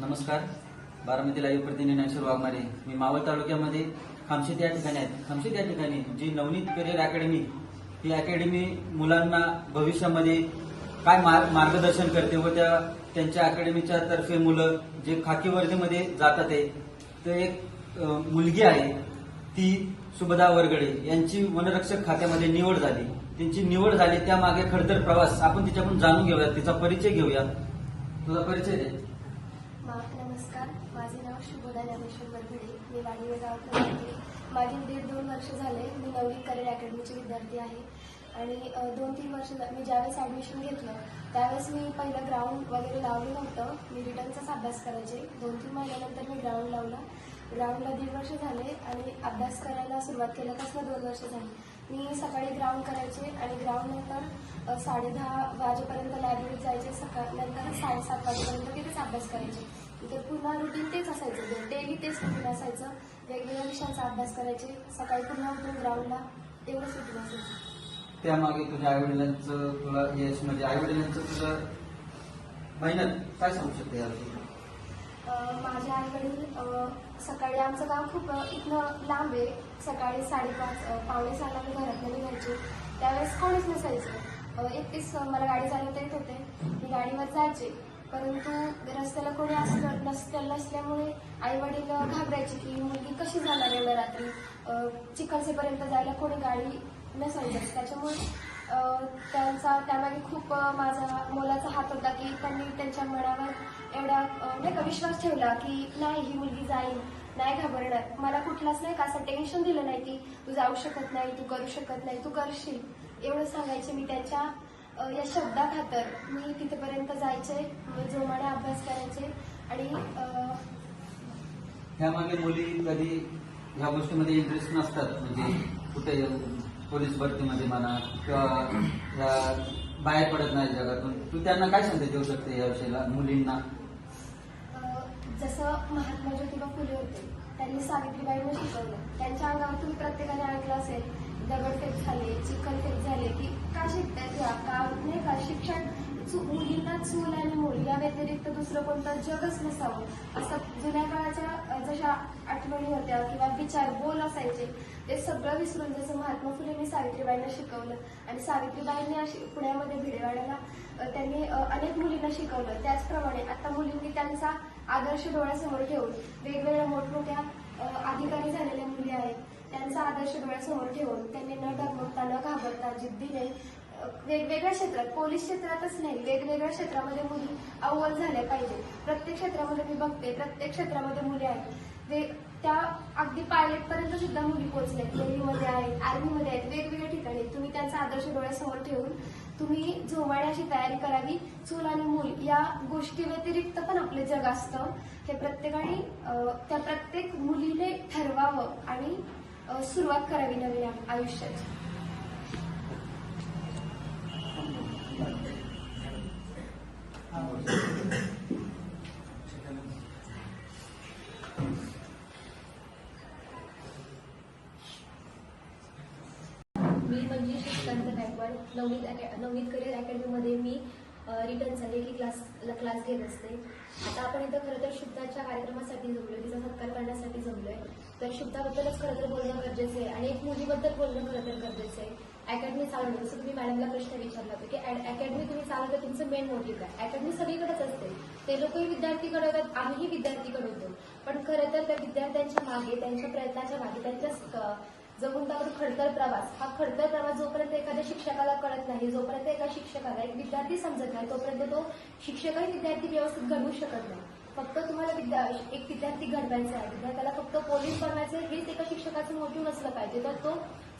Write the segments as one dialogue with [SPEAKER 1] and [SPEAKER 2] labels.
[SPEAKER 1] नमस्कार. बारामती लाईव्ह प्रतिनिधी नॅशनल वाघमारे. मी मावळ तालुक्यामध्ये खामशेत या ठिकाणी आहेत खामशेत या ठिकाणी जी नवनीत करिअर अकॅडमी ही अकॅडमी मुलांना भविष्यामध्ये काय मार- मार्गदर्शन करते व त्या त्यांच्या अकॅडमीच्या तर्फे मुलं जे खाकी वर्दीमध्ये जातात आहे तर एक मुलगी आहे ती सुभदा वरगडे. यांची वनरक्षक खात्यामध्ये निवड झाली. त्यांची निवड झाली त्यामागे खडतर प्रवास आपण तिच्याकडून जाणून घेऊया तिचा परिचय घेऊया. तुझा परिचय दे.
[SPEAKER 2] नमस्कार. माझे नाव शुभदा ज्ञानेश्वर वरघडे मी वाडीवे गावकर राहते मागील दीड दोन वर्ष झाले मी नवनीत करिअर अकॅडमीचे विद्यार्थी आहे. आणि दोन तीन वर्ष मी ज्यावेळेस ॲडमिशन घेतलं त्यावेळेस मी पहिलं ग्राउंड वगैरे लावलं नव्हतं. मी रिटर्नचाच अभ्यास करायचे. दोन तीन महिन्यानंतर मी ग्राउंड लावला. ग्राउंडला दीड वर्ष झाले आणि अभ्यास करायला सुरुवात केल्यापासून दोन वर्ष झाली. मी सकाळी ग्राउंड करायचे आणि ग्राउंड नंतर साडे दहा वाजेपर्यंत लायब्ररीत जायचे. सकाळ नंतर साडेसात वाजेपर्यंत तिथेच अभ्यास करायचे. तर पुन्हा रुटीन तेच असायचं. डेली तेच रुटीन असायचं. वेगवेगळ्या विषयांचा अभ्यास करायचे. सकाळी पुन्हा उठून ग्राउंडला एवढंच रुटीन असायचं
[SPEAKER 1] त्यामागे तुझ्या आईवडिलांचं तुला यश म्हणजे आईवडिलांचं तुझं मेहनत काय सांगू शकते याविषयी?
[SPEAKER 2] सकाळी आमचं गाव खूप इथनं लांब आहे. सकाळी साडेपाच पावणे सहाला मी घरातनं निघायचे. त्यावेळेस कोणीच नसायचं. एकटीच मला गाडी चालवता येत होते. मी गाडीवर जायचे. परंतु रस्त्याला कोणी असलं नसलं नसल्यामुळे आई वडील घाबरायचे की मुलगी कशी जाणार एवढ्या रात्री? चिखलसेपर्यंत जायला कोणी गाडी नसायचं. त्याच्यामुळे त्यांचा त्यामागे खूप माझा मोलाचा हात होता की त्यांनी त्यांच्या मनावर एवढा नाही का विश्वास ठेवला की नाही ही मुलगी जाईल नाही घाबरणार. मला कुठलाच नाही का असं टेन्शन दिलं नाही की तू जाऊ शकत नाही तू करू शकत नाही तू करशील. एवढं सांगायचे मी त्यांच्या या या शब्दाखातर. मी तिथेपर्यंत जायचे जोमाने अभ्यास करायचे आणि
[SPEAKER 1] ह्यामागे मुली कधी ह्या गोष्टीमध्ये इंटरेस्ट नसतात. म्हणजे कुठे पोलीस भरतीमध्ये म्हणा किंवा बाहेर पडत नाही जगातून तू त्यांना काय संदेश देऊ शकते या विषयाला मुलींना?
[SPEAKER 2] जसं महात्मा ज्योतिबा फुले होते त्यांनी सावित्रीबाईंना शिकवलं. त्यांच्या अंगावर प्रत्येकाने ऐकलं असेल दगडफेक झाले चिखलफेक झाले की का शिकताय किंवा का नाही का? शिक्षण चू- मुलींना चूल आणि मूल या व्यतिरिक्त दुसरं कोणतं जगच नसावं. असं जुन्या काळाच्या अं, आठवणी होत्या किंवा विचार बोल असायचे. ते सगळं विसरून जसं महात्मा फुलेंनी सावित्रीबाईंना शिकवलं आणि सावित्रीबाईंनी अशी पुण्यामध्ये भिडेवाड्याला त्यांनी अनेक मुलींना शिकवलं. त्याचप्रमाणे आता मुलींनी त्यांचा आदर्श डोळ्यासमोर ठेवून वेगवेगळ्या मोठमोठ्या अधिकारी झालेल्या मुली आहेत. त्यांचा आदर्श डोळ्यासमोर ठेवून त्यांनी न डगमगता न घाबरता जिद्दीने वेगवेगळ्या क्षेत्रात पोलीस क्षेत्रातच नाही वेगवेगळ्या क्षेत्रामध्ये मुली अव्वल झाल्या पाहिजे. प्रत्येक क्षेत्रामध्ये मी बघते प्रत्येक क्षेत्रामध्ये मुली आहेत. वे त्या अगदी पायलट पर्यंत सुद्धा मुली पोहोचल्यात नेव्हीमध्ये आहेत आर्मीमध्ये आहेत वेगवेगळ्या ठिकाणी तुम्ही त्यांचा आदर्श डोळ्यासमोर ठेवून तुम्ही झोमाण्याची तयारी करावी. चूल आणि मूल या गोष्टी व्यतिरिक्त पण आपले जग असतं. हे प्रत्येकाने त्या प्रत्येक मुलीने ठरवावं आणि सुरुवात करावी नवीन आयुष्याची
[SPEAKER 3] मी म्हणजे श्रीकांत गायकवाड नवनीत अकॅ नवनीत करिअर अकॅडमीमध्ये मी रिटर्न झाले की क्लास क्लास घेत असते. आता आपण इथं खरं तर शुद्धाच्या कार्यक्रमासाठी जमलोय तिचा सत्कार करण्यासाठी जमलोय. तर शुद्धाबद्दलच खरं तर बोलणं गरजेचं आहे आणि एक मुलीबद्दल बोलणं खरं तर गरजेचं आहे. अकॅडमी चालवणं जसं तुम्ही मॅडमला प्रश्न विचारला होता की अकॅडमी तुम्ही चालवलं तुमचं मेन मोटिव्ह आहे अकॅडमी सगळीकडेच असते. ते लोकही विद्यार्थी घडवतात आम्हीही विद्यार्थी घडवतो पण खरं तर त्या विद्यार्थ्यांच्या मागे त्यांच्या प्रयत्नाच्या मागे त्यांच्या जगून खडतर प्रवास. हा खडतर प्रवास जोपर्यंत एखाद्या शिक्षकाला कळत नाही जोपर्यंत एका शिक्षकाला एक विद्यार्थी समजत नाही तोपर्यंत तो शिक्षकही विद्यार्थी व्यवस्थित घडवू शकत नाही. फक्त तुम्हाला विद्या एक विद्यार्थी घडवायचा आहे. विद्यार्थ्याला फक्त पोलीस बनवायचं हेच एका शिक्षकाचं मोठीव नसलं पाहिजे. तर तो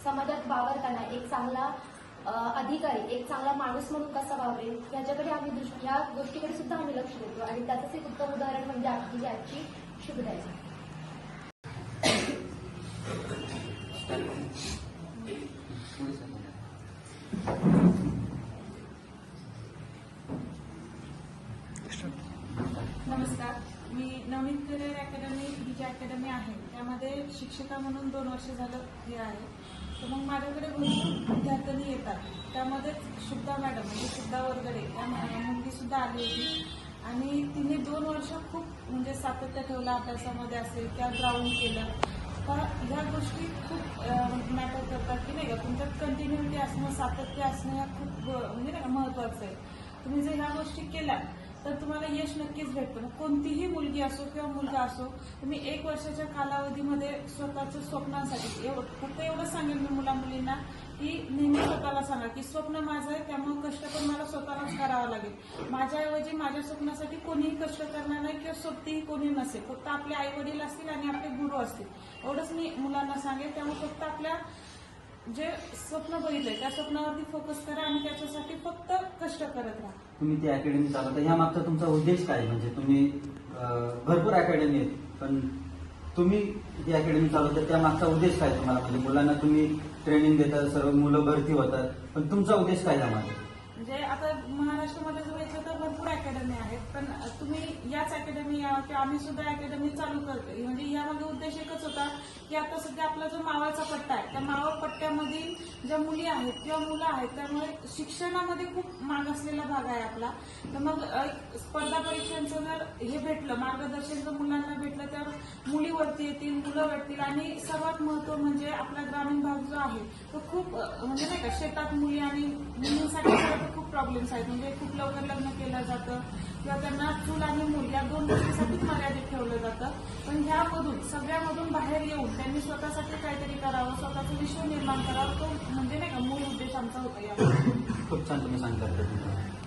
[SPEAKER 3] समाजात वावरताना एक चांगला अधिकारी एक चांगला माणूस म्हणून कसा वावरेल याच्याकडे आम्ही दृष्टी या गोष्टीकडे सुद्धा आम्ही लक्ष देतो. आणि त्याचंच एक उत्तम उदाहरण म्हणजे आपली आजची शुभदायची
[SPEAKER 4] नमस्कार. मी नवीन करिअर अकॅडमी ही जी अकॅडमी आहे. त्यामध्ये शिक्षिका म्हणून दोन वर्ष झालं हे आहे. तर मग माझ्याकडे भरपूर विद्यार्थ्यांनी येतात. त्यामध्येच शुद्धा मॅडम म्हणजे शुद्धा वरगडे त्या मुलगी सुद्धा आली होती. आणि तिने दोन वर्ष खूप म्हणजे सातत्य ठेवलं अभ्यासामध्ये असेल किंवा ग्राउंड केलं. तर ह्या गोष्टी खूप मॅटर करतात की नाही का? तुमच्यात कंटिन्युटी असणं सातत्य असणं ह्या खूप म्हणजे नाही का महत्वाचं आहे. तुम्ही जर ह्या गोष्टी केल्या तर तुम्हाला यश नक्कीच भेटतं. कोणतीही मुलगी असो किंवा मुलगा असो तुम्ही एक वर्षाच्या कालावधीमध्ये स्वतःच्या स्वप्नांसाठी एवढं फक्त एवढं सांगेन मी मुला मुलींना की नेहमी स्वतःला सांगा की स्वप्न माझं आहे त्यामुळे कष्ट पण मला स्वतःलाच करावं लागेल. माझ्याऐवजी माझ्या स्वप्नासाठी कोणीही कष्ट करणार नाही किंवा सोबतीही कोणी नसेल. फक्त आपले आई वडील असतील आणि आपले गुरु असतील. एवढंच मी मुलांना सांगेन. त्यामुळे फक्त आपल्या जे स्वप्न बघितलंय त्या स्वप्नावरती फोकस करा आणि त्याच्यासाठी फक्त कष्ट करत राहा.
[SPEAKER 1] तुम्ही ती अकॅडमी चालवता. ह्या मागचा तुमचा उद्देश काय म्हणजे तुम्ही अं, भरपूर अकॅडमी आहेत पण तुम्ही ती अकॅडमी चालवता त्या मागचा उद्देश काय तुम्हाला? म्हणजे मुलांना तुम्ही ट्रेनिंग देता सर्व मुलं भरती होतात पण तुमचा उद्देश काय यामागे?
[SPEAKER 4] म्हणजे आता महाराष्ट्रामध्ये जर इथं तर भरपूर अकॅडमी आहेत पण तुम्ही याच अकॅडमी या किंवा आम्ही सुद्धा अकॅडमी चालू करतो म्हणजे यामागे उद्देश एकच होता की आता सध्या आपला जो मावाचा पट्टा आहे त्या मावळ पट्ट्यामधील ज्या मुली आहेत किंवा मुलं आहेत त्यामुळे शिक्षणामध्ये खूप मागासलेला भाग आहे आपला. तर मग स्पर्धा परीक्षांचं जर हे भेटलं मार्गदर्शन जर मुलांना भेटलं तर मुली वरती येतील मुलं वाटतील आणि सर्वात महत्त्व म्हणजे आपला ग्रामीण भाग जो आहे तो खूप म्हणजे नाही का शेतात मुली आणि मुलींसाठी खूप प्रॉब्लेम्स आहेत. म्हणजे खूप लवकर लग्न केलं जातं किंवा त्यांना चूल आणि मूल या दोन गोष्टीसाठीच मर्यादित ठेवलं जातं. पण ह्यामधून सगळ्यामधून बाहेर येऊन त्यांनी स्वतःसाठी काहीतरी करावं स्वतःचं विश्व निर्माण करावं तो म्हणजे नाही का मूळ उद्देश आमचा होता या
[SPEAKER 1] खूप छान तुम्ही सांगता